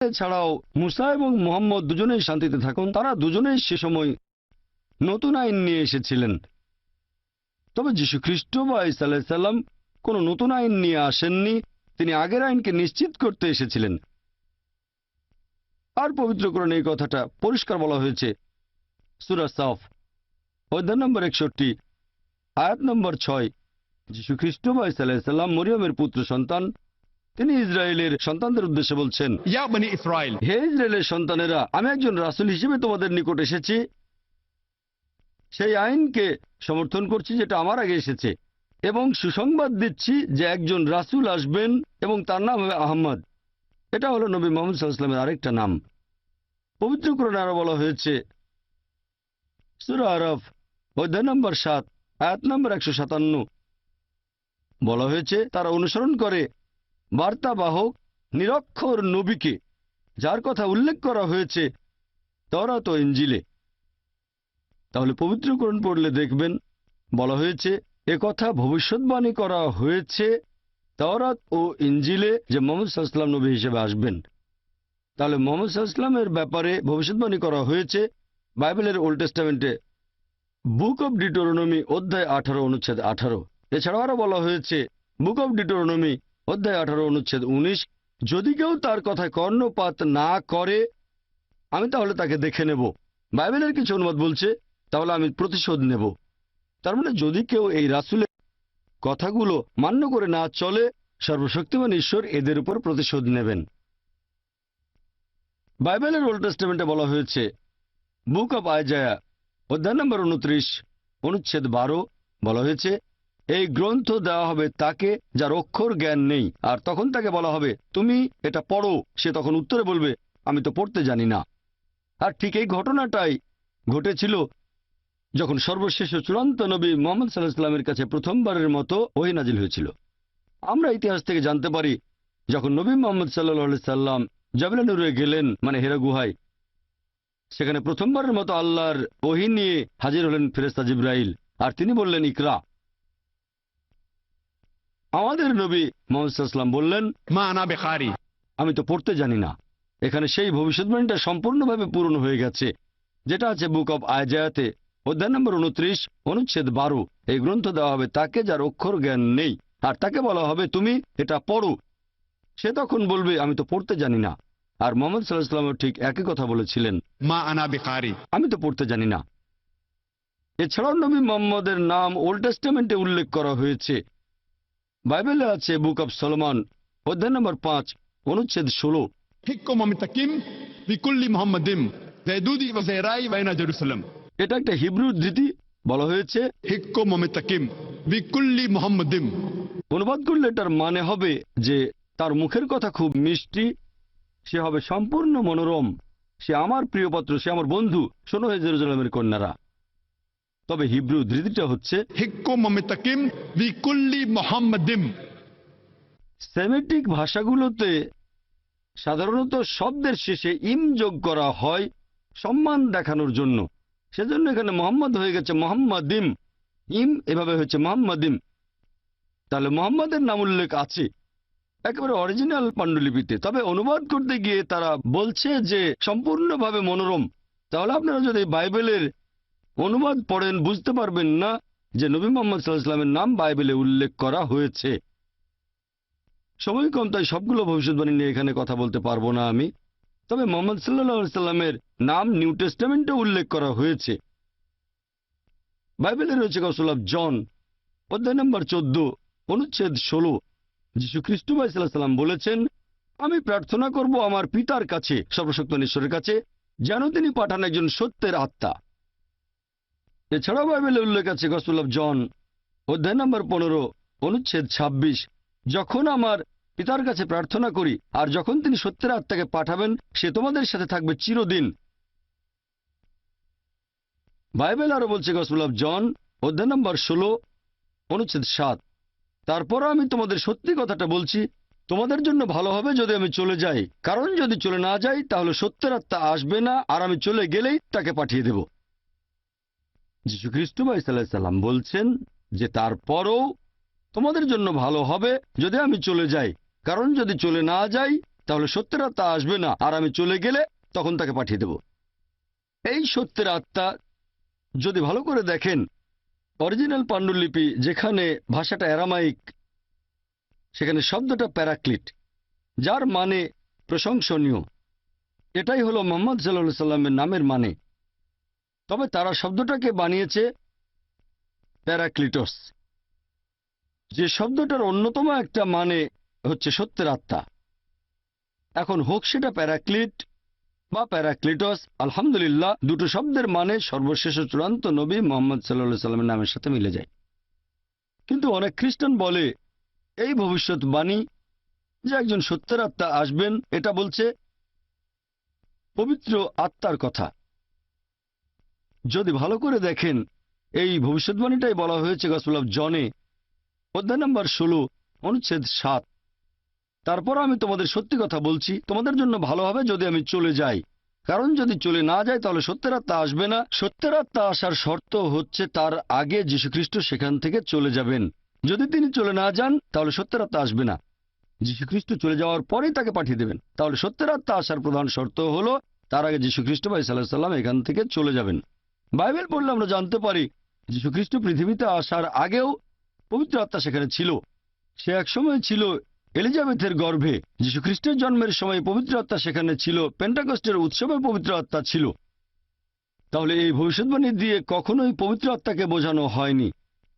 এছাড়াও মুসা এবং মোহাম্মদ দুজনেই শান্তিতে থাকুন, তারা দুজনেই সে সময় নতুন আইন নিয়ে এসেছিলেন। তবে যীশু খ্রিস্ট বা ইসা আলাইসাল্লাম কোনো নতুন আইন নিয়ে আসেননি, তিনি আগের আইনকে নিশ্চিত করতে এসেছিলেন। আর পবিত্রকরণে এই কথাটা পরিষ্কার বলা হয়েছে। সুরা সাফ, অধ্যায় নম্বর একষট্টি, আয়াত নম্বর ছয়। যীশু খ্রিস্ট বা ইসা আলাইসাল্লাম মরিয়মের পুত্র সন্তান তিনি ইসরায়েলের সন্তানদের উদ্দেশ্যে বলছেন ইয়াবানি ইসরায়েল হে ইসরায়েলের সন্তানেরা আমি একজন রাসুল হিসেবে তোমাদের নিকট এসেছি। সেই আইনকে সমর্থন করছি যেটা আমার আগে এসেছে এবং সুসংবাদ দিচ্ছি যে একজন রাসুল আসবেন এবং তার নাম হবে আহম্মদ এটা হলো নবী মোহাম্মদ সাল্লামের আরেকটা নাম। পবিত্রকরণে আরও বলা হয়েছে সুরা আরফ অধ্যায় নম্বর সাত আয়াত নম্বর একশো সাতান্ন। বলা হয়েছে তারা অনুসরণ করে বার্তাবাহক নিরক্ষর নবীকে, যার কথা উল্লেখ করা হয়েছে তরাত ইঞ্জিলে তাহলে পবিত্রকরণ পড়লে দেখবেন, বলা হয়েছে কথা ভবিষ্যৎবাণী করা হয়েছে তরাত ও ইঞ্জিলে যে মোহাম্মদ সাল্লাম নবী হিসেবে আসবেন। তাহলে মোহাম্মদ সাল্লামের ব্যাপারে ভবিষ্যৎবাণী করা হয়েছে বাইবেলের ওল্ড টেস্টামেন্টে, বুক অব ডিটোরনমি অধ্যায় আঠারো, অনুচ্ছেদ আঠারো। এছাড়াও আরও বলা হয়েছে, বুক অব ডিটোরনমি অধ্যায় আঠারো, অনুচ্ছেদ উনিশ, যদি কেউ তার কথায় কর্ণপাত না করে, আমি তাহলে তাকে দেখে নেব। বাইবেলের কিছু অনুবাদ বলছে, তাহলে আমি প্রতিশোধ নেব। তার মানে যদি কেউ এই রাসুলের কথাগুলো মান্য করে না চলে, সর্বশক্তিমান ঈশ্বর এদের উপর প্রতিশোধ নেবেন। বাইবেলের ওল্ড টেস্টামেন্টে বলা হয়েছে, বুক অব আয়জায়া অধ্যায় নম্বর উনত্রিশ, অনুচ্ছেদ বারো, বলা হয়েছে এই গ্রন্থ দেওয়া হবে তাকে যার অক্ষর জ্ঞান নেই। আর তখন তাকে বলা হবে, তুমি এটা পড়ো। সে তখন উত্তরে বলবে, আমি তো পড়তে জানি না। আর ঠিক এই ঘটনাটাই ঘটেছিল যখন সর্বশেষ চূড়ান্ত নবী মোহাম্মদ সাল্লাহ সাল্লামের কাছে প্রথমবারের মতো ওহি নাজিল হয়েছিল। আমরা ইতিহাস থেকে জানতে পারি, যখন নবী মোহাম্মদ সাল্লাহ সাল্লাম জাবিলানুরে গেলেন মানে হেরা গুহায়, সেখানে প্রথমবারের মতো আল্লাহর ওহি নিয়ে হাজির হলেন ফেরেস্তা জিব্রাইল। আর তিনি বললেন, ইকরা। আমাদের নবী মোহাম্মদ বললেন মা না বেকারি আমি তো পড়তে জানি না। এখানে সেই ভবিষ্যৎবাণীটা সম্পূর্ণভাবে পূরণ হয়ে গেছে। যেটা আছে বুক অব আয়জায়াতে অধ্যায় নম্বর উনত্রিশ অনুচ্ছেদ বারো। এই গ্রন্থ দেওয়া হবে তাকে যার অক্ষর জ্ঞান নেই। আর তাকে বলা হবে তুমি এটা পড়ো। সে তখন বলবে আমি তো পড়তে জানি না। আর মোহাম্মদ সাল্লাহামও ঠিক একই কথা বলেছিলেন মা আনা বেকারি আমি তো পড়তে জানি না। এছাড়াও নবী মোহাম্মদের নাম ওল্ড টেস্টমেন্টে উল্লেখ করা হয়েছে। বাইবেলে আছে বুক অব সলমান অধ্যায় নম্বর পাঁচ অনুচ্ছেদ ষোলো। এটা একটা হিব্রু বলা হয়েছে অনুবাদ করলে এটার মানে হবে যে তার মুখের কথা খুব মিষ্টি সে হবে সম্পূর্ণ মনোরম সে আমার প্রিয়পাত্র সে আমার বন্ধু শোনো হয়ে জেরুজালামের কন্যারা। তবে হিব্রু ধৃতিটা হচ্ছে সেমেটিক ভাষাগুলোতে সাধারণত শব্দের শেষে ইম যোগ করা হয় সম্মান দেখানোর জন্য। সেজন্য এখানে মোহাম্মদ হয়ে গেছে মোহাম্মদিম। ইম এভাবে হচ্ছে মোহাম্মদিম। তাহলে মোহাম্মদের নাম উল্লেখ আছে একেবারে অরিজিনাল পাণ্ডুলিপিতে। তবে অনুবাদ করতে গিয়ে তারা বলছে যে সম্পূর্ণভাবে মনোরম। তাহলে আপনারা যদি বাইবেলের অনুবাদ পড়েন, বুঝতে পারবেন না যে নবী মোহাম্মদ সাল্লাহ সাল্লামের নাম বাইবেলে উল্লেখ করা হয়েছে। সময় কম, তাই সবগুলো ভবিষ্যৎবাণী নিয়ে এখানে কথা বলতে পারব না আমি। তবে মোহাম্মদ সাল্লাহ সাল্লামের নাম নিউ টেস্টামেন্টে উল্লেখ করা হয়েছে। বাইবেলে রয়েছে গসল অফ জন, অধ্যায় নম্বর চোদ্দ, অনুচ্ছেদ ষোলো। যীশু খ্রিস্ট সাল্লাম বলেছেন, আমি প্রার্থনা করব আমার পিতার কাছে, সর্বশক্ত ঈশ্বরের কাছে, যেন তিনি পাঠান একজন সত্যের আত্মা। এছাড়াও বাইবেলে উল্লেখ আছে অফ জন অধ্যায় নম্বর পনেরো, অনুচ্ছেদ ২৬ যখন আমার পিতার কাছে প্রার্থনা করি, আর যখন তিনি সত্যের আত্মাকে পাঠাবেন, সে তোমাদের সাথে থাকবে চিরদিন। বাইবেল আরও বলছে গসপুল জন অধ্যায় নম্বর ষোলো, অনুচ্ছেদ সাত। তারপর আমি তোমাদের সত্যি কথাটা বলছি, তোমাদের জন্য ভালো হবে যদি আমি চলে যাই। কারণ যদি চলে না যাই, তাহলে সত্যের আত্মা আসবে না, আর আমি চলে গেলেই তাকে পাঠিয়ে দেব। যীশু খ্রিস্ট সাল্লাম বলছেন যে তারপরও তোমাদের জন্য ভালো হবে যদি আমি চলে যাই। কারণ যদি চলে না যাই, তাহলে সত্যের আত্মা আসবে না। আর আমি চলে গেলে তখন তাকে পাঠিয়ে দেব। এই সত্যের আত্মা যদি ভালো করে দেখেন, অরিজিনাল পাণ্ডুলিপি যেখানে ভাষাটা অ্যারামাইক, সেখানে শব্দটা প্যারাক্লিট, যার মানে প্রশংসনীয়। এটাই হলো মোহাম্মদ সাল্লাহ সাল্লামের নামের মানে। তবে তারা শব্দটাকে বানিয়েছে প্যারাক্লিটস। যে শব্দটার অন্যতম একটা মানে হচ্ছে সত্যের আত্মা। এখন হোক সেটা প্যারাক্লিট বা প্যারাক্লিটস, আলহামদুলিল্লাহ দুটো শব্দের মানে সর্বশেষ চূড়ান্ত নবী মোহাম্মদ সাল্লা সাল্লামের নামের সাথে মিলে যায়। কিন্তু অনেক খ্রিস্টান বলে, এই ভবিষ্যৎবাণী যে একজন সত্যের আত্মা আসবেন, এটা বলছে পবিত্র আত্মার কথা। যদি ভালো করে দেখেন, এই ভবিষ্যৎবাণীটাই বলা হয়েছে গসপেল অফ জনে অধ্যায় নম্বর ষোলো, অনুচ্ছেদ সাত। তারপর আমি তোমাদের সত্যি কথা বলছি, তোমাদের জন্য ভালো হবে যদি আমি চলে যাই। কারণ যদি চলে না যায় তাহলে সত্যের আত্মা আসবে না। সত্যের আত্মা আসার শর্ত হচ্ছে তার আগে যীশুখ্রিস্ট সেখান থেকে চলে যাবেন। যদি তিনি চলে না যান, তাহলে সত্যের আত্মা আসবে না। যীশুখ্রিস্ট চলে যাওয়ার পরেই তাকে পাঠিয়ে দেবেন। তাহলে সত্যের আত্মা আসার প্রধান শর্ত হলো, তার আগে যীশুখ্রিস্ট ভাই সাল্লাহ সাল্লাম এখান থেকে চলে যাবেন। বাইবেল পড়লে আমরা জানতে পারি, যীশুখ্রিস্ট পৃথিবীতে আসার আগেও পবিত্র আত্মা সেখানে ছিল। সে এক সময় ছিল এলিজাবেথের গর্ভে। যীশুখ্রিস্টের জন্মের সময় পবিত্র আত্মা সেখানে ছিল, পেন্টাকস্টের উৎসবে পবিত্র আত্মা ছিল। তাহলে এই ভবিষ্যৎবাণী দিয়ে কখনোই পবিত্র আত্মাকে বোঝানো হয়নি।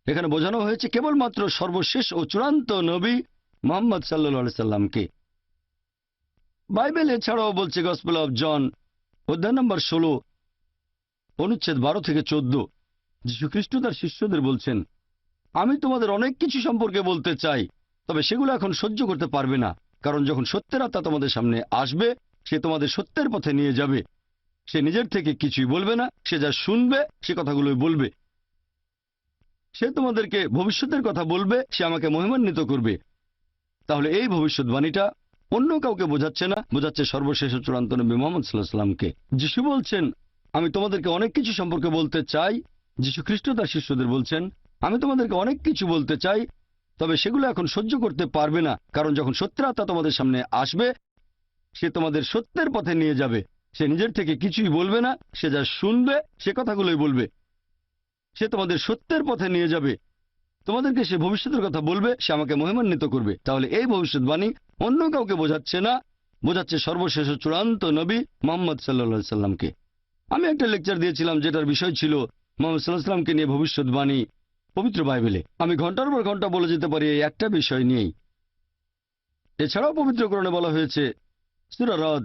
এখানে বোঝানো হয়েছে কেবলমাত্র সর্বশেষ ও চূড়ান্ত নবী মোহাম্মদ সাল্লা সাল্লামকে। বাইবেল এছাড়াও বলছে গসপেল অব জন, অধ্যায় নম্বর ষোলো অনুচ্ছেদ বারো থেকে চোদ্দ। যীশুখ্রিস্ট তার শিষ্যদের বলছেন, আমি তোমাদের অনেক কিছু সম্পর্কে বলতে চাই, তবে সেগুলো এখন সহ্য করতে পারবে না, কারণ যখন সত্যের আত্মা তোমাদের সামনে আসবে, সে তোমাদের সত্যের পথে নিয়ে যাবে। সে নিজের থেকে কিছুই বলবে না, সে যা শুনবে, সে কথাগুলোই বলবে। সে তোমাদেরকে ভবিষ্যতের কথা বলবে, সে আমাকে মহিমান্বিত করবে। তাহলে এই ভবিষ্যৎবাণীটা অন্য কাউকে বোঝাচ্ছে না, বোঝাচ্ছে সর্বশেষ চূড়ান্ত নবী মোহাম্মদ সাল্লাহ সাল্লামকে যিশু বলছেন আমি তোমাদেরকে অনেক কিছু সম্পর্কে বলতে চাই। যিশু খ্রিস্ট তার শিষ্যদের বলছেন, আমি তোমাদেরকে অনেক কিছু বলতে চাই, তবে সেগুলো এখন সহ্য করতে পারবে না, কারণ যখন সত্যের আত্মা তোমাদের সামনে আসবে, সে তোমাদের সত্যের পথে নিয়ে যাবে। সে নিজের থেকে কিছুই বলবে না, সে যা শুনবে, সে কথাগুলোই বলবে। সে তোমাদের সত্যের পথে নিয়ে যাবে। তোমাদেরকে সে ভবিষ্যতের কথা বলবে, সে আমাকে মহিমান্বিত করবে। তাহলে এই ভবিষ্যৎবাণী অন্য কাউকে বোঝাচ্ছে না, বোঝাচ্ছে সর্বশেষ চূড়ান্ত নবী মোহাম্মদ সাল্লা সাল্লামকে। আমি একটা লেকচার দিয়েছিলাম যেটার বিষয় ছিল মোহাম্মদ নিয়ে ভবিষ্যৎবাণী পবিত্র বাইবেলে। আমি ঘণ্টার পর ঘণ্টা বলে যেতে পারি এই একটা বিষয় নিয়েই। এছাড়াও পবিত্রকরণে বলা হয়েছে সুরারদ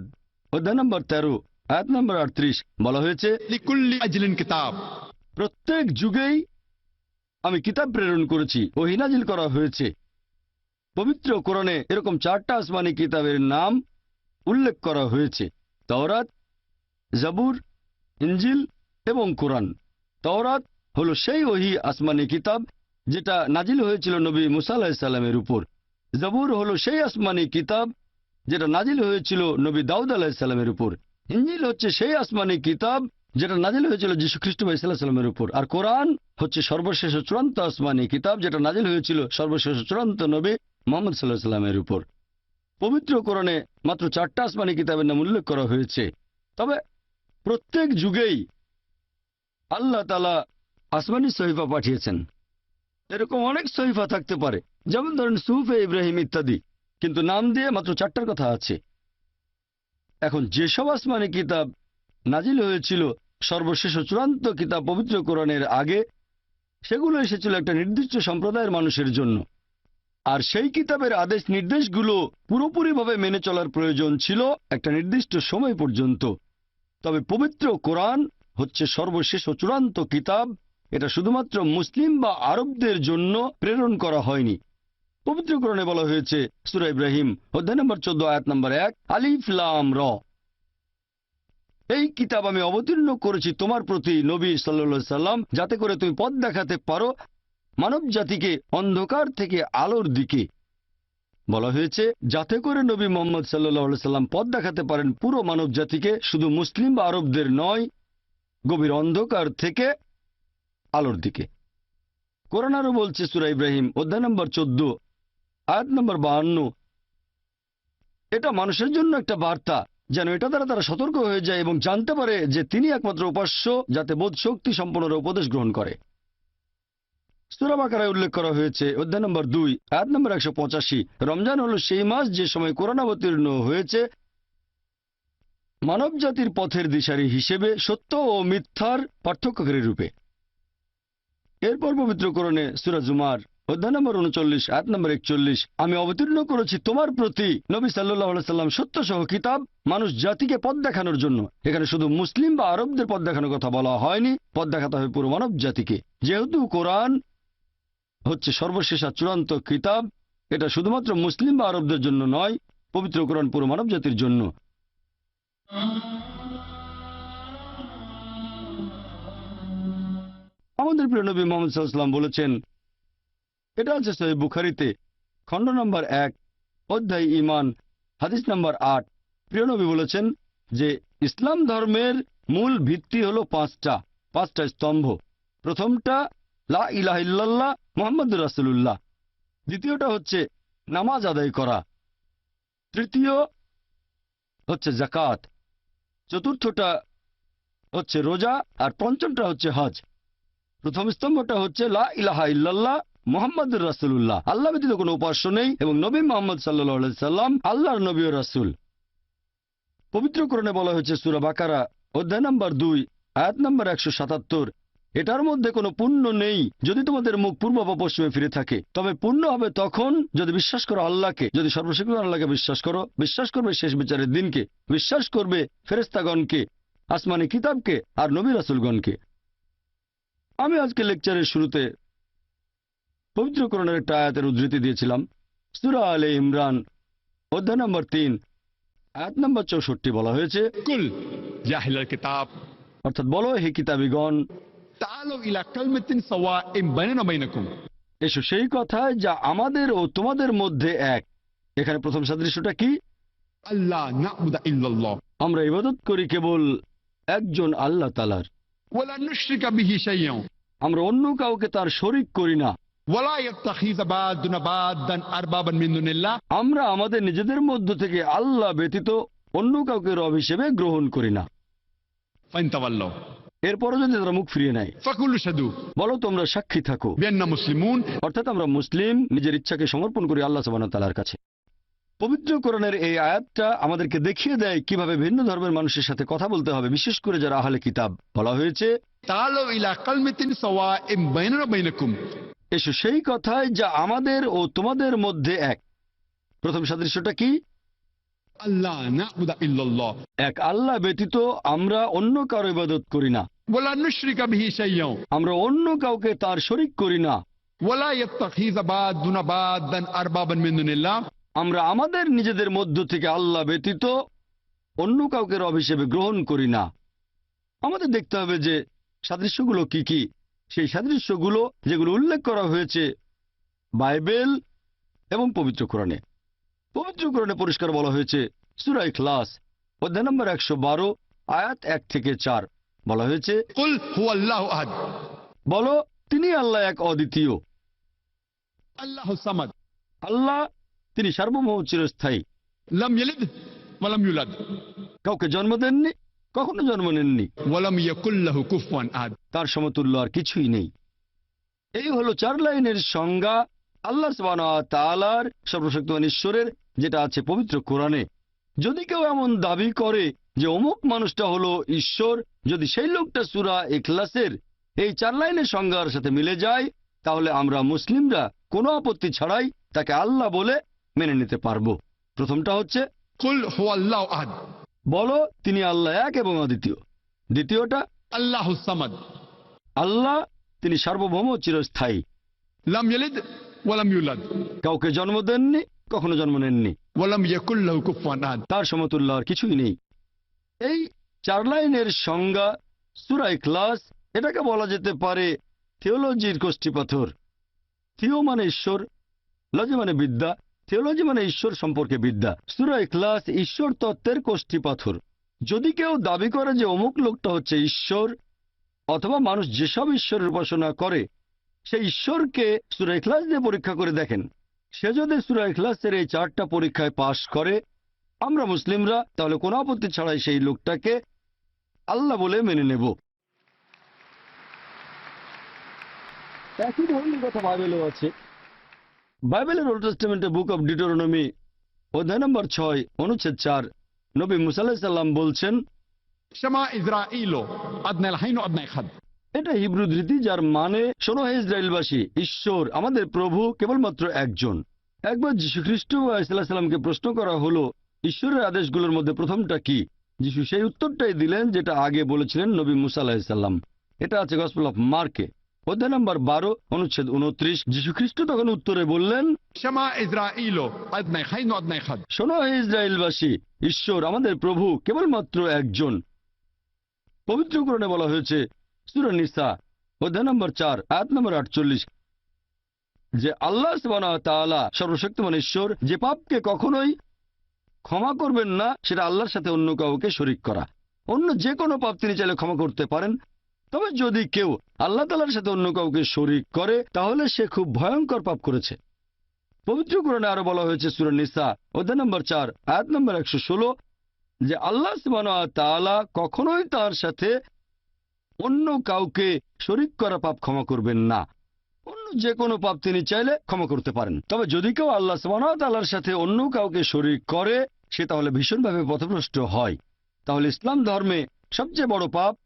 অধ্যায় নম্বর তেরো আয়াত নম্বর আটত্রিশ বলা হয়েছে কিতাব। প্রত্যেক যুগেই আমি কিতাব প্রেরণ করেছি ও হিনাজিল করা হয়েছে। পবিত্র কোরণে এরকম চারটা আসমানি কিতাবের নাম উল্লেখ করা হয়েছে তওরাত জাবুর ইঞ্জিল এবং কোরআন। তওরাত হলো সেই ওহি আসমানি কিতাব যেটা নাজিল হয়েছিল নবী মুসা আলাহিসাল্লামের উপর। জাবুর হলো সেই আসমানি কিতাব যেটা নাজিল হয়েছিল নবী দাউদ আলাহিসাল্লামের উপর। ইঞ্জিল হচ্ছে সেই আসমানি কিতাব যেটা নাজিল হয়েছিল যীশু খ্রিস্ট সাল্লামের উপর। আর কোরআন হচ্ছে সর্বশেষ চূড়ান্ত আসমানি কিতাব যেটা নাজিল হয়েছিল সর্বশেষ চূড়ান্ত নবী মোহাম্মদ সাল্লাহ সাল্লামের উপর। পবিত্র কোরআনে মাত্র চারটা আসমানি কিতাবের নাম উল্লেখ করা হয়েছে। তবে প্রত্যেক যুগেই আল্লাহ তালা আসমানি সহিফা পাঠিয়েছেন। এরকম অনেক সহিফা থাকতে পারে। যেমন ধরেন সুফে ইব্রাহিম ইত্যাদি। কিন্তু নাম দিয়ে মাত্র চারটার কথা আছে। এখন যেসব আসমানি কিতাব নাজিল হয়েছিল, সর্বশেষ চূড়ান্ত কিতাব পবিত্র কোরআনের আগে, সেগুলো এসেছিল একটা নির্দিষ্ট সম্প্রদায়ের মানুষের জন্য। আর সেই কিতাবের আদেশ নির্দেশগুলো পুরোপুরিভাবে মেনে চলার প্রয়োজন ছিল একটা নির্দিষ্ট সময় পর্যন্ত। তবে পবিত্র কোরআন হচ্ছে সর্বশেষ ও চূড়ান্ত কিতাব। এটা শুধুমাত্র মুসলিম বা আরবদের জন্য প্রেরণ করা হয়নি। পবিত্র কোরআনে বলা হয়েছে, সুরা ইব্রাহিম, অধ্যায় নম্বর চোদ্দ, আয়াত নম্বর এক আলিফলাম র। এই কিতাব আমি অবতীর্ণ করেছি তোমার প্রতি নবী সাল্লা সাল্লাম, যাতে করে তুমি পথ দেখাতে পারো মানব জাতিকে অন্ধকার থেকে আলোর দিকে। বলা হয়েছে, যাতে করে নবী মোহাম্মদ সাল্লাহ সাল্লাম পথ দেখাতে পারেন পুরো মানব জাতিকে শুধু মুসলিম বা আরবদের নয়, গভীর অন্ধকার থেকে আলোর দিকে। কোরআন বলছে, সুরা ইব্রাহিম, অধ্যায় নম্বর চোদ্দ, আয়াত নম্বর বাহান্ন। এটা মানুষের জন্য একটা বার্তা, যেন এটা দ্বারা তারা সতর্ক হয়ে যায় এবং জানতে পারে যে তিনি একমাত্র উপাস্য, যাতে বোধ শক্তি সম্পন্নরা উপদেশ গ্রহণ করে। সুরাবাকারায় উল্লেখ করা হয়েছে, অধ্যায় নম্বর দুই, আয়াত নম্বর একশো পঁচাশি। রমজান হলো সেই মাস যে সময় অবতীর্ণ হয়েছে। মানব পথের দিশারি হিসেবে সত্য ও মিথ্যার পার্থক্যকারী রূপে। এরপর পবিত্রকরণে সুরাজুমার অধ্যায় নম্বর উনচল্লিশ, আয়াত নম্বর একচল্লিশ, আমি অবতীর্ণ করেছি তোমার প্রতি নবী সাল্লাহ সাল্লাম সত্য সহ কিতাব, মানুষ জাতিকে পথ দেখানোর জন্য। এখানে শুধু মুসলিম বা আরবদের পথ দেখানোর কথা বলা হয়নি, পথ দেখাতে হবে পুরো মানব জাতিকে যেহেতু কোরআন হচ্ছে সর্বশেষ আর চূড়ান্ত কিতাব। এটা শুধুমাত্র মুসলিম বা আরবদের জন্য নয়, পবিত্র কোরআন পুরো মানব জাতির জন্য। আমাদের প্রিয় নবী মোহাম্মদ সাল্লাম বলেছেন, এটা আছে সহি বুখারিতে, খণ্ড নম্বর এক, অধ্যায় ইমান হাদিস নম্বর আট। প্রিয় নবী বলেছেন যে, ইসলাম ধর্মের মূল ভিত্তি হলো পাঁচটা পাঁচটা স্তম্ভ। প্রথমটা লা ইলাহ মোহাম্মদ রাসুল্লাহ দ্বিতীয়টা হচ্ছে নামাজ আদায় করা। তৃতীয় হচ্ছে জাকাত চতুর্থটা হচ্ছে রোজা আর পঞ্চমটা হচ্ছে হজ। প্রথম স্তম্ভটা হচ্ছে লা ইল্লাল্লাহ মোহাম্মদ রাসুল্লাহ আল্লাহ ব্যতীত কোনো উপাস্য নেই এবং নবী মোহাম্মদ সাল্লাহ সাল্লাম আল্লাহর নবী ও রাসুল। পবিত্রকরণে বলা হয়েছে সুরা বাকারা অধ্যায় নম্বর দুই, আয়াত নম্বর একশো সাতাত্তর। এটার মধ্যে কোনো পুণ্য নেই। যদি তোমাদের মুখ পূর্ব বা পশ্চিমে ফিরে থাকে তবে পুণ্য হবে তখন যদি বিশ্বাস করো আল্লাহকে যদি সর্বশেষ আল্লাহকে বিশ্বাস করো বিশ্বাস করবে শেষ বিচারের দিনকে বিশ্বাস করবে ফেরেস্তাগণকে আসমানি কিতাবকে আর নবী রাসুলগণকে। আমি আজকে লেকচারের শুরুতে পবিত্রকরণের একটা আয়াতের উদ্ধৃতি দিয়েছিলাম। সুরা আলে ইমরান অধ্যায় নম্বর তিন আয়াত নম্বর চৌষট্টি বলা হয়েছে অর্থাৎ বলো হে কিতাবিগণ এসো সেই কথা যা আমাদের ও তোমাদের মধ্যে এক। এখানে প্রথম সাদৃশ্যটা কি? আল্লাহ আমরা ইবাদত করি কেবল একজন আল্লাহ তালার আমরা অন্য কাউকে তার শরিক করি না। আমরা আমাদের নিজেদের মধ্য থেকে আল্লাহ ব্যতীত অন্য কাউকে রব হিসেবে গ্রহণ করি না। এরপরও যদি তারা মুখ ফিরিয়ে নেয়। বলো তোমরা সাক্ষী থাকো। মুসলিমুন। অর্থাৎ আমরা মুসলিম নিজের ইচ্ছাকে সমর্পণ করি আল্লাহ সাবানার কাছে। পবিত্র কোরআনের এই আয়াতটা আমাদেরকে দেখিয়ে দেয় কীভাবে ভিন্ন ধর্মের মানুষের সাথে কথা বলতে হবে বিশেষ করে যারা আহলে কিতাব। বলা হয়েছে এসো সেই কথায় যা আমাদের ও তোমাদের মধ্যে এক। প্রথম সাদৃশ্যটা কি? আল্লাহ ইল্লাল্লাহ। এক আল্লাহ ব্যতীত আমরা অন্য কারও ইবাদত করি না। ওয়ালা নুশরিকা বিহি শাইয়্যা আমরা অন্য কাউকে তার শরিক করি না। ওয়ালা ইত্তাখিযা বাদুনা বাদান আরবাবান মিন দুনিল্লাহ। আমরা আমাদের নিজেদের মধ্য থেকে আল্লাহ ব্যতীত অন্য কাউকে রব হিসেবে গ্রহণ করি না। আমাদের দেখতে হবে যে সাদৃশ্যগুলো কি কি। সেই সাদৃশ্যগুলো যেগুলো উল্লেখ করা হয়েছে বাইবেল এবং পবিত্র কোরআনে। পবিত্রকরণে পরিষ্কার বলা হয়েছে সুরাই খ্লাস অধ্যায় নম্বর একশো বারো আয়াত এক থেকে চার। বলা হয়েছে বলো তিনি আল্লাহ এক অদ্বিতীয়। আল্লাহ আল্লাহ তিনি সার্বভৌম চিরস্থায়ী। কাউকে জন্ম দেননি কখনো জন্ম নেননি। তার সমতুল্য আর কিছুই নেই। এই হলো চার লাইনের সংজ্ঞা আল্লাহ সালার সর্বশক্তিমান ঈশ্বরের যেটা আছে পবিত্র কোরআনে। যদি কেউ এমন দাবি করে যে অমুক মানুষটা হলো ঈশ্বর যদি সেই লোকটা সুরা এখলাসের এই চার লাইনের সংজ্ঞার সাথে মিলে যায় তাহলে আমরা মুসলিমরা কোনো আপত্তি ছাড়াই তাকে আল্লাহ বলে মেনে নিতে পারব। প্রথমটা হচ্ছে বলো তিনি আল্লাহ এক এবং অদ্বিতীয়। দ্বিতীয়টা আল্লাহ আল্লাহ তিনি সার্বভৌম চিরস্থায়ী। ওয়ালাম ইউলাদ কাউকে জন্ম দেননি কখনো জন্ম নেননি। ওয়ালাম ইয়াকুল্লাহু কুফুয়ান আহাদ তার সমতুল্য আর কিছুই নেই। এই চার লাইনের সংজ্ঞা সুরাই ক্লাস এটাকে বলা যেতে পারে থিওলজির কোষ্ঠী পাথর। থিও মানে ঈশ্বর লজি মানে বিদ্যা থিওলজি মানে ঈশ্বর সম্পর্কে বিদ্যা। সুরাই ক্লাস ঈশ্বর তত্ত্বের কোষ্ঠী পাথর। যদি কেউ দাবি করে যে অমুক লোকটা হচ্ছে ঈশ্বর অথবা মানুষ যেসব ঈশ্বরের উপাসনা করে সেই ঈশ্বরকে সুরাই খ্লাস দিয়ে পরীক্ষা করে দেখেন। সে যদি সুরাই খ্লাসের এই চারটা পরীক্ষায় পাশ করে, আমরা মুসলিমরা, তাহলে কোনো আপত্তি ছাড়াই সেই লোকটাকে আল্লাহ বলে মেনে নেব। একই ধরনের কথা বাইবেলও আছে। বাইবেলের ওল্ড বুক অব ডিটোরনমি অধ্যায় নম্বর ছয়, অনুচ্ছেদ চার, নবী মুসাল্লাহ সাল্লাম বলছেন এটা হিব্রু ধৃতি যার মানে সোনো ইসরায়েলবাসী ঈশ্বর আমাদের প্রভু কেবলমাত্র একজন। একবার যীশুখ্রিস্ট সাল্লামকে প্রশ্ন করা হলো ঈশ্বরের আদেশগুলোর মধ্যে প্রথমটা কি? যিশু সেই উত্তরটাই দিলেন যেটা আগে বলেছিলেন নবী মুসা আলাহিসাল্লাম এটা আছে গসপল অফ মার্কে অধ্যায় নম্বর বারো অনুচ্ছেদ উনত্রিশ খ্রিস্ট তখন উত্তরে বললেন শোনো ইসরায়েলবাসী ঈশ্বর আমাদের প্রভু কেবলমাত্র একজন। পবিত্রকরণে বলা হয়েছে অধ্যায় নম্বর চার নম্বর আটচল্লিশ। যে আল্লাহ তাআলা সর্বশক্তিমান ঈশ্বর, যে পাপকে কখনোই ক্ষমা করবেন না, সেটা আল্লাহর সাথে অন্য কাউকে শরিক করা। অন্য যে কোনো পাপ তিনি চাইলে ক্ষমা করতে পারেন। তবে যদি কেউ আল্লাহ তাআলার সাথে অন্য কাউকে শরিক করে, তাহলে সে খুব ভয়ঙ্কর পাপ করেছে। পবিত্র কোরআনে আরও বলা হয়েছে সুরা নিসা, অধ্যায় নম্বর চার, আয়াত নম্বর একশো ষোলো। যে আল্লাহ তাআলা কখনোই তার সাথে অন্য কাউকে শরিক করা পাপ ক্ষমা করবেন না। অন্য যে কোনো পাপ তিনি চাইলে ক্ষমা করতে পারেন। তবে যদি কেউ আল্লাহ তাআলার সাথে অন্য কাউকে শরিক করে, সে তাহলে ভীষণভাবে পথভ্রষ্ট হয়। তাহলে ইসলাম ধর্মে সবচেয়ে বড় পাপ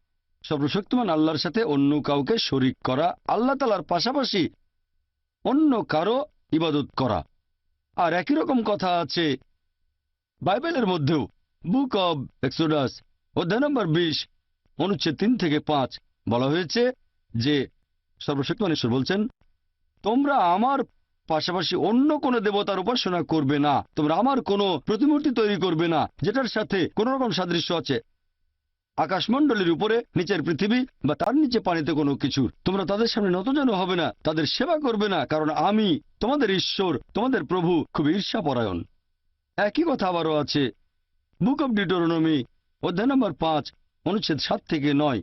সর্বশক্তিমান আল্লাহর সাথে অন্য কাউকে শরিক করা, আল্লাহ তালার পাশাপাশি অন্য কারও ইবাদত করা। আর একই রকম কথা আছে বাইবেলের মধ্যেও। বুক অব এক্সোডাস, অধ্যায় নম্বর বিশ অনুচ্ছেদ তিন থেকে পাঁচ বলা হয়েছে যে সর্বশক্তিমান ঈশ্বর বলছেন, তোমরা আমার পাশাপাশি অন্য কোনো দেবতার উপাসনা করবে না। তোমরা আমার কোনো প্রতিমূর্তি তৈরি করবে না, যেটার সাথে কোনো রকম সাদৃশ্য আছে। আকাশমণ্ডলীর উপরে নিচের পৃথিবী বা তার নিচে পানিতে কোনো কিছু। তোমরা তাদের সামনে নতজন হবে না, তাদের সেবা করবে না, কারণ আমি তোমাদের ঈশ্বর, তোমাদের প্রভু, খুব ঈর্ষাপরায়ণ। একই কথা আবারও আছে বুক অব ডিটোরনমি অধ্যায় নম্বর পাঁচ। অনুচ্ছেদ সাত থেকে নয়।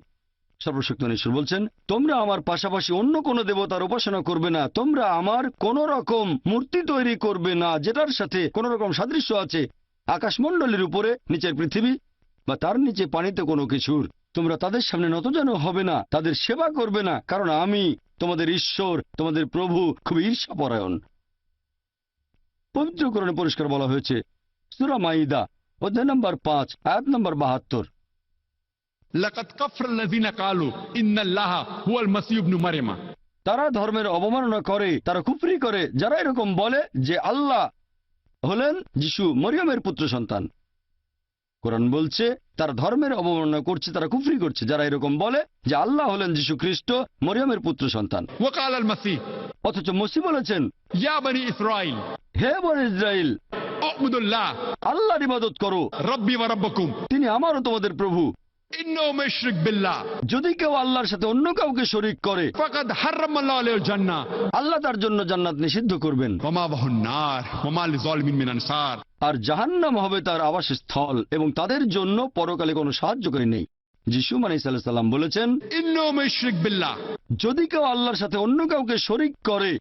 সর্বশক্ত ঈশ্বর বলছেন, তোমরা আমার পাশাপাশি অন্য কোনো দেবতার উপাসনা করবে না। তোমরা আমার কোন রকম মূর্তি তৈরি করবে না, যেটার সাথে কোন রকম সাদৃশ্য আছে। আকাশমণ্ডলীর উপরে, নিচের পৃথিবী বা তার নিচে পানিতে কোনো কিছুর। তোমরা তাদের সামনে নতজানু হবে না, তাদের সেবা করবে না, কারণ আমি তোমাদের ঈশ্বর, তোমাদের প্রভু, খুব ঈর্ষাপরায়ণ। পবিত্রকরণে পরিষ্কার বলা হয়েছে, সুরা মাইদা অধ্যায় নম্বর পাঁচ, আয়াত নম্বর বাহাত্তর। তারা ধর্মের অবমাননা করে তারা কুফরি করে যারা এরকম বলে যে আল্লাহ হলেন যিশু মরিয়মের পুত্র সন্তান। কোরআন বলছে তারা ধর্মের অবমাননা করছে তারা কুফরি করছে যারা এরকম বলে যে আল্লাহ হলেন যিশু খ্রিস্ট মরিয়মের পুত্র সন্তান। অথচ মসি বলেছেন হে বর ইসরায়েল আল্লাহর ইবাদত করো। রব্বি তিনি আমারও তোমাদের প্রভু। যদি কেউ আল্লাহর সাথে অন্য কাউকে শরিক করে আল্লাহ তার জন্য জান্নাত নিষিদ্ধ করবেন। আর জাহান্নাম হবে তার আবাস স্থল এবং তাদের জন্য পরকালে কোনো সাহায্য করে নেই। যিশু সাল্লাম বলেছেন যদি কেউ আল্লাহর সাথে অন্য কাউকে শরিক করে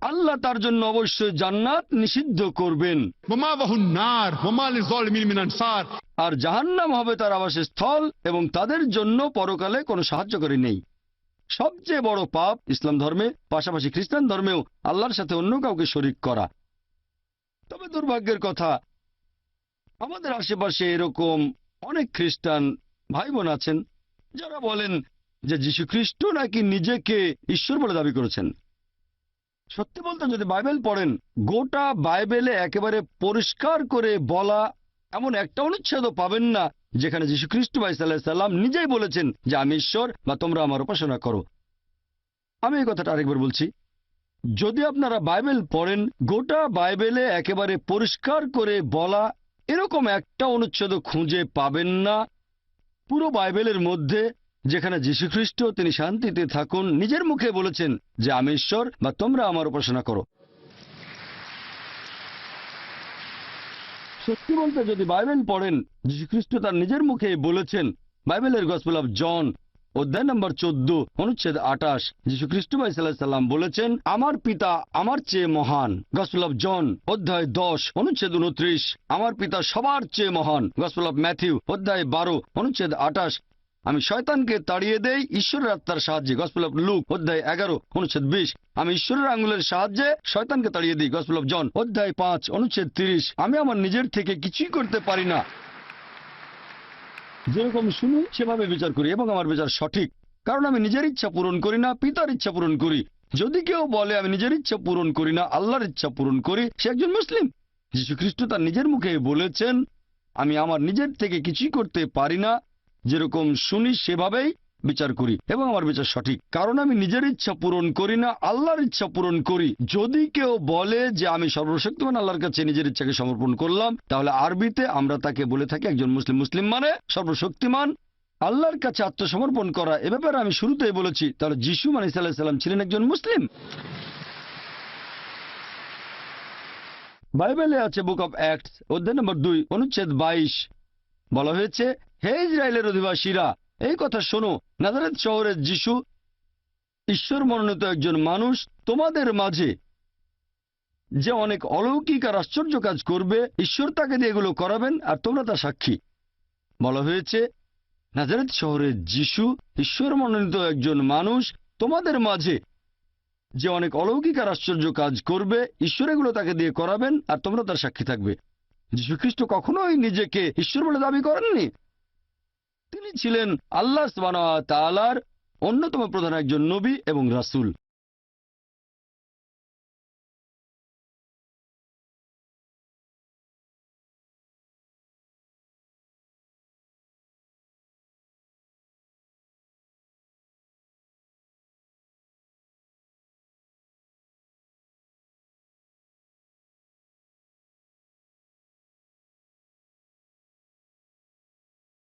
আল্লাহ তার জন্য অবশ্যই জান্নাত নিষিদ্ধ করবেন। আর জাহান্নাম হবে তার আবাসের স্থল এবং তাদের জন্য পরকালে কোনো সাহায্যকারী নেই। সবচেয়ে বড় পাপ ইসলাম ধর্মে পাশাপাশি খ্রিস্টান ধর্মেও আল্লাহর সাথে অন্য কাউকে শরিক করা। তবে দুর্ভাগ্যের কথা আমাদের আশেপাশে এরকম অনেক খ্রিস্টান ভাই বোন আছেন যারা বলেন যে যীশু খ্রিস্ট নাকি নিজেকে ঈশ্বর বলে দাবি করেছেন। সত্যি বলতে যদি বাইবেল পড়েন, গোটা বাইবেলে একেবারে পরিষ্কার করে বলা এমন একটা অনুচ্ছেদও পাবেন না, যেখানে যীশু খ্রিস্ট ভাই সাল্লাম নিজেই বলেছেন যে, আমি ঈশ্বর বা তোমরা আমার উপাসনা করো। আমি এই কথাটা আরেকবার বলছি। যদি আপনারা বাইবেল পড়েন, গোটা বাইবেলে একেবারে পরিষ্কার করে বলা এরকম একটা অনুচ্ছেদ খুঁজে পাবেন না। পুরো বাইবেলের মধ্যে যেখানে যীশুখ্রিস্ট তিনি শান্তিতে থাকুন, নিজের মুখে বলেছেন যে আমি ঈশ্বর বা তোমরা আমার উপাসনা করো। সত্যি বলতে যদি বাইবেল পড়েন, যীশুখ্রিস্ট তার নিজের মুখে বলেছেন, বাইবেলের গসপেল অফ জন, অধ্যায় নম্বর চোদ্দ, অনুচ্ছেদ আটাশ যীশু খ্রিস্ট ভাই সাল্লাম বলেছেন, আমার পিতা আমার চেয়ে মহান। গসপেল অফ জন, অধ্যায় দশ, অনুচ্ছেদ উনত্রিশ আমার পিতা সবার চেয়ে মহান। গসপেল অফ ম্যাথিউ, অধ্যায় বারো, অনুচ্ছেদ আটাশ আমি শয়তানকে তাড়িয়ে দেই, ঈশ্বরের আত্মার সাহায্যে। গসপেল অফ লুক অধ্যায় এগারো, অনুচ্ছেদ বিশ। আমি ঈশ্বরের আঙ্গুলের সাহায্যে শয়তানকে তাড়িয়ে দিই গসপেল অফ জন অধ্যায় পাঁচ, অনুচ্ছেদ তিরিশ। আমি আমার নিজের থেকে কিছুই করতে পারি না। যেরকম শুনি, সেভাবে বিচার করি এবং আমার বিচার সঠিক। কারণ আমি নিজের ইচ্ছা পূরণ করি না, পিতার ইচ্ছা পূরণ করি। যদি কেউ বলে, আমি নিজের ইচ্ছা পূরণ করি না, আল্লাহর ইচ্ছা পূরণ করি সে একজন মুসলিম। যীশু খ্রিস্ট তার নিজের মুখে বলেছেন, আমি আমার নিজের থেকে কিছুই করতে পারি না যেরকম শুনি সেভাবেই বিচার করি এবং আমার বিচার সঠিক। কারণ আমি নিজের ইচ্ছা পূরণ করি না, আল্লাহর ইচ্ছা পূরণ করি। যদি কেউ বলে যে আমি সর্বশক্তিমান আল্লাহর কাছে নিজের ইচ্ছাকে সমর্পণ করলাম, তাহলে আরবিতে আমরা তাকে বলে থাকি একজন মুসলিম। মুসলিম মানে সর্বশক্তিমান আল্লাহর কাছে আত্মসমর্পণ করা। এ ব্যাপারে আমি শুরুতেই বলেছি, তাহলে যিশু মানে সাল্লাম ছিলেন একজন মুসলিম। বাইবেলে আছে বুক অফ অ্যাক্টস, অধ্যায় নম্বর দুই, অনুচ্ছেদ বাইশ। বলা হয়েছে হে ইসরায়েলের অধিবাসীরা, এই কথা শোনো। নাজারেত শহরের যিশু ঈশ্বর মনোনীত একজন মানুষ তোমাদের মাঝে যে অনেক অলৌকিক আর আশ্চর্য কাজ করবে, ঈশ্বর তাকে দিয়ে এগুলো করাবেন আর তোমরা তার সাক্ষী। বলা হয়েছে নাজারেত শহরের যিশু ঈশ্বর মনোনীত একজন মানুষ তোমাদের মাঝে যে অনেক অলৌকিক আর আশ্চর্য কাজ করবে, ঈশ্বর এগুলো তাকে দিয়ে করাবেন আর তোমরা তার সাক্ষী থাকবে। যীশুখ্রিস্ট কখনোই নিজেকে ঈশ্বর বলে দাবি করেননি। তিনি ছিলেন আল্লাহ তাআলার অন্যতম প্রধান একজন নবী এবং রাসূল।